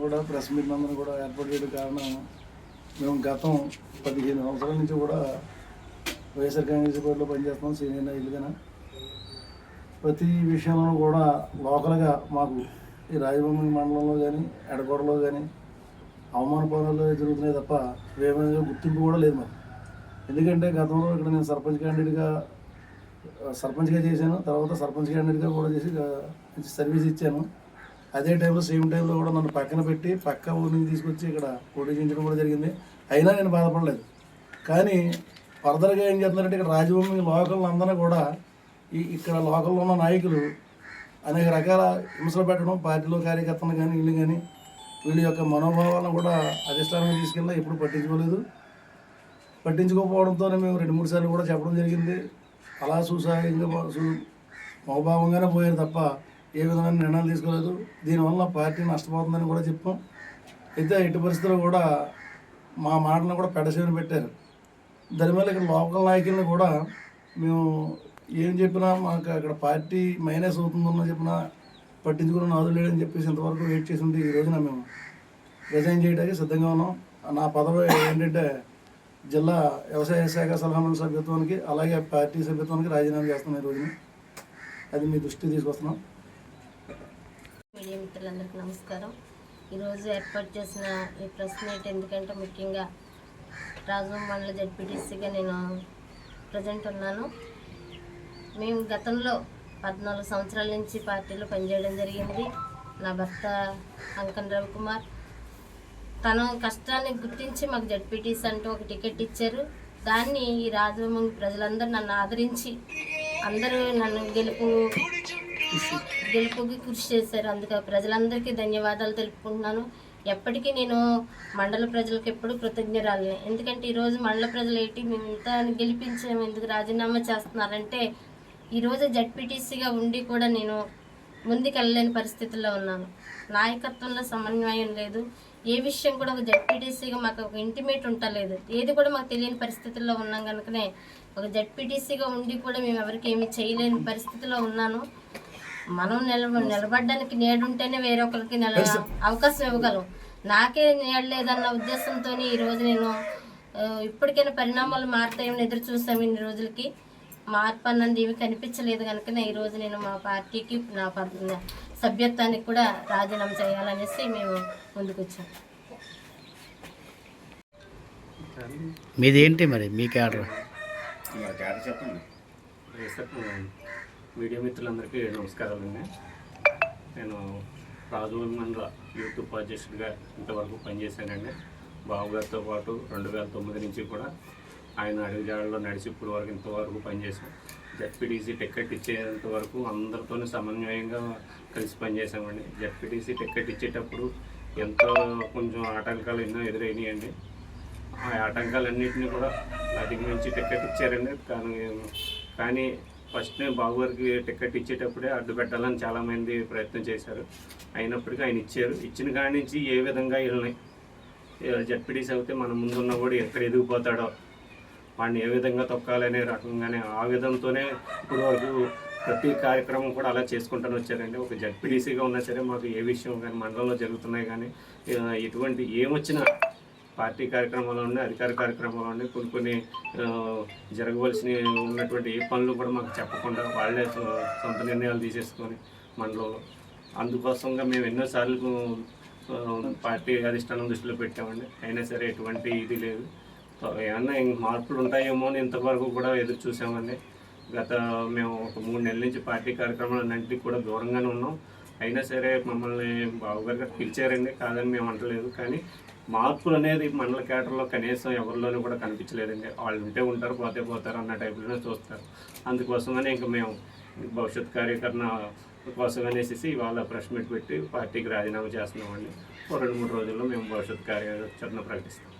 కూడా press meet అందరూ కూడా ఏర్పాటు చేయడం కారణం మేము గతం పదిహేను సంవత్సరాల నుంచి కూడా వైఎస్ఆర్ కాంగ్రెస్ పార్టీలో పనిచేస్తున్నాం సీనియర్ నాయకులుగా ప్రతి విషయంలో కూడా లోకల్గా మాకు ఈ రాజభవన్ మండలంలో కానీ ఎడగొడలో కానీ అవమాన పనులు జరుగుతున్నాయి తప్ప వేరే గుర్తింపు కూడా లేదు మాకు. ఎందుకంటే గతంలో ఇక్కడ నేను సర్పంచ్ క్యాండిడేట్గా సర్పంచ్గా చేశాను తర్వాత సర్పంచ్ క్యాండిడేట్గా కూడా చేసి మంచి సర్వీస్ ఇచ్చాను. అదే టైంలో సేమ్ టైంలో కూడా నన్ను పక్కన పెట్టి పక్క ఊరి నుంచి తీసుకొచ్చి ఇక్కడ పోటీ చేయించడం కూడా జరిగింది. అయినా నేను బాధపడలేదు. కానీ ఫర్దర్గా ఏం చేస్తున్నారంటే ఇక్కడ రాజభూమి లోకల్ అందరూ కూడా ఈ ఇక్కడ లోకల్లో ఉన్న నాయకులు అనేక రకాల హింసలు పెట్టడం పార్టీలో కార్యకర్తలు కానీ వీళ్ళు కానీ వీళ్ళ యొక్క మనోభావాలను కూడా అధిష్టానం తీసుకెళ్ళి ఎప్పుడు పట్టించుకోలేదు. పట్టించుకోకపోవడంతోనే మేము రెండు మూడు సార్లు కూడా చెప్పడం జరిగింది. అలా సుసాయంగా మోభావంగానే పోయారు తప్ప ఏ విధమైన నిర్ణయాలు తీసుకోలేదు. దీనివల్ల పార్టీ నష్టపోతుందని కూడా చెప్పాం. అయితే ఎట్టి పరిస్థితుల్లో కూడా మా మాటలను కూడా పెడసేవని పెట్టారు. దానివల్ల ఇక్కడ లోకల్ నాయకులను కూడా మేము ఏం చెప్పినా మాకు అక్కడ పార్టీ మైనస్ అవుతుందన్న చెప్పినా పట్టించుకున్న నాదు లేడని చెప్పేసి ఇంతవరకు వెయిట్ చేసి ఉంటే ఈ రోజున మేము. రిజైన్ చేయడానికి సిద్ధంగా ఉన్నాం. నా పదవి ఏంటంటే జిల్లా వ్యవసాయ శాఖ సలహా మండలి సభ్యత్వానికి అలాగే పార్టీ సభ్యత్వానికి రాజీనామా చేస్తున్నాం ఈ రోజున. అది మీ దృష్టికి తీసుకొస్తున్నాం. మీడియా మిత్రులందరికీ నమస్కారం. ఈరోజు ఏర్పాటు చేసిన ఈ ప్రెస్ మీట్ ఎందుకంటే ముఖ్యంగా రాజు మండల జడ్పీటీసీగా నేను ప్రజెంట్ ఉన్నాను. మేము గతంలో పద్నాలుగు సంవత్సరాల నుంచి పార్టీలో పనిచేయడం జరిగింది. నా భర్త అంకన్ రవికుమార్ తన కష్టాన్ని గుర్తించి మాకు జడ్పీటీసీ అంటూ ఒక టికెట్ ఇచ్చారు. దాన్ని ఈ రాజభవన్ ప్రజలందరూ నన్ను ఆదరించి అందరూ నన్ను గెలుపు గెలుపుకి కృషి చేశారు. అందుకే ప్రజలందరికీ ధన్యవాదాలు తెలుపుకుంటున్నాను. ఎప్పటికీ నేను మండల ప్రజలకు ఎప్పుడు కృతజ్ఞరాలని. ఎందుకంటే ఈరోజు మండల ప్రజలు ఏంటి? మేము ఇంత గెలిపించాము. ఎందుకు రాజీనామా చేస్తున్నారంటే ఈరోజు జడ్పీటీసీగా ఉండి కూడా నేను ముందుకెళ్ళలేని పరిస్థితుల్లో ఉన్నాను. నాయకత్వంలో సమన్వయం లేదు. ఏ విషయం కూడా ఒక జడ్పీటీసీగా మాకు ఒక ఇంటిమేట్ ఉంటలేదు. ఏది కూడా మాకు తెలియని పరిస్థితుల్లో ఉన్నాం కనుకనే ఒక జడ్పీటీసీగా ఉండి కూడా మేము ఎవరికి ఏమీ చేయలేని పరిస్థితిలో ఉన్నాను. మనం నిలబ నిలబడడానికి నేడుంటేనే వేరొకరికి నిల అవకాశం ఇవ్వగలం. నాకే నేడు లేదన్న ఉద్దేశంతో ఈ రోజు నేను ఇప్పటికైనా పరిణామాలు మారుతాయని ఎదురు చూసాము ఇన్ని రోజులకి. మార్పు అన్నది ఏమి కనిపించలేదు కనుక ఈ రోజు నేను మా పార్టీకి నా సభ్యత్వానికి కూడా రాజీనామా చేయాలనేసి మేము ముందుకు వచ్చాము మీది ఏంటి మరి మీ క్యాడర్ రేసప్ మీడియా మిత్రులందరికీ నమస్కారాలండి. నేను రాజు మండల యూత్ ఉపాధ్యక్షుడిగా ఇంతవరకు పనిచేశానండి. బాబు గారితో పాటు రెండు వేల తొమ్మిది నుంచి కూడా ఆయన అడుగుజాడలో నడిచి ఇప్పుడు వరకు ఇంతవరకు పనిచేశాం. జెడ్పీటీసీ టికెట్ ఇచ్చేంత వరకు అందరితోనే సమన్వయంగా కలిసి పనిచేసామండి జెడ్పీటీసీ టికెట్ ఇచ్చేటప్పుడు ఎంతో కొంచెం ఆటంకాలు ఎన్నో ఎదురైనాయండి. ఆ ఆటంకాలన్నింటినీ కూడా అధిగమించి టికెట్ ఇచ్చారండి. కానీ కానీ ఫస్ట్ బాబు గారికి టికెట్ ఇచ్చేటప్పుడే అడ్డు పెట్టాలని చాలామంది ప్రయత్నం చేశారు. అయినప్పటికీ ఆయన ఇచ్చారు. ఇచ్చిన కాడి నుంచి ఏ విధంగా వెళ్ళినాయి జడ్పీడీస్ అయితే మన ముందున్న కూడా ఎక్కడ ఎదిగిపోతాడో వాడిని ఏ విధంగా తొక్కాలనే రకంగానే ఆ విధంతోనే ఇప్పుడు వరకు ప్రతి కార్యక్రమం కూడా అలా చేసుకుంటాను వచ్చారండి. ఒక జడ్పీడీసీగా ఉన్నా సరే మాకు ఏ విషయం కానీ మండలంలో జరుగుతున్నాయి కానీ ఎటువంటి ఏమొచ్చినా పార్టీ కార్యక్రమాలు ఉన్నాయి అధికార కార్యక్రమాలు ఉన్నాయి. కొన్ని కొన్ని జరగవలసిన ఉన్నటువంటి ఏ పనులు కూడా మాకు చెప్పకుండా వాళ్ళే సొంత నిర్ణయాలు తీసేసుకొని మండలంలో అందుకోసంగా మేము ఎన్నోసార్లు పార్టీ అధిష్టానం దృష్టిలో పెట్టామండి. అయినా సరే ఎటువంటి ఇది లేదు. ఏమన్నా మార్పులు ఉంటాయేమో అని ఇంతవరకు కూడా ఎదురు చూసామండి. గత మేము ఒక మూడు నెలల నుంచి పార్టీ కార్యక్రమాలన్నింటికి కూడా దూరంగానే ఉన్నాం. అయినా సరే మమ్మల్ని బాబు గారు పిలిచారండి. కాదని మేము అంటలేదు. కానీ మార్పులు అనేది మండల కేటర్లో కనీసం ఎవరిలోనూ కూడా కనిపించలేదండి. వాళ్ళు ఉంటే ఉంటారు పోతే పోతారు అన్న టైప్లోనే చూస్తారు. అందుకోసమని ఇంకా మేము భవిష్యత్ కార్యకరణ కోసం అనేసి ఇవాళ ప్రెస్ మీట్ పెట్టి పార్టీకి రాజీనామా చేస్తున్నామండి. ఓ రెండు మూడు రోజుల్లో మేము భవిష్యత్ కార్యాచరణ ప్రకటిస్తాం.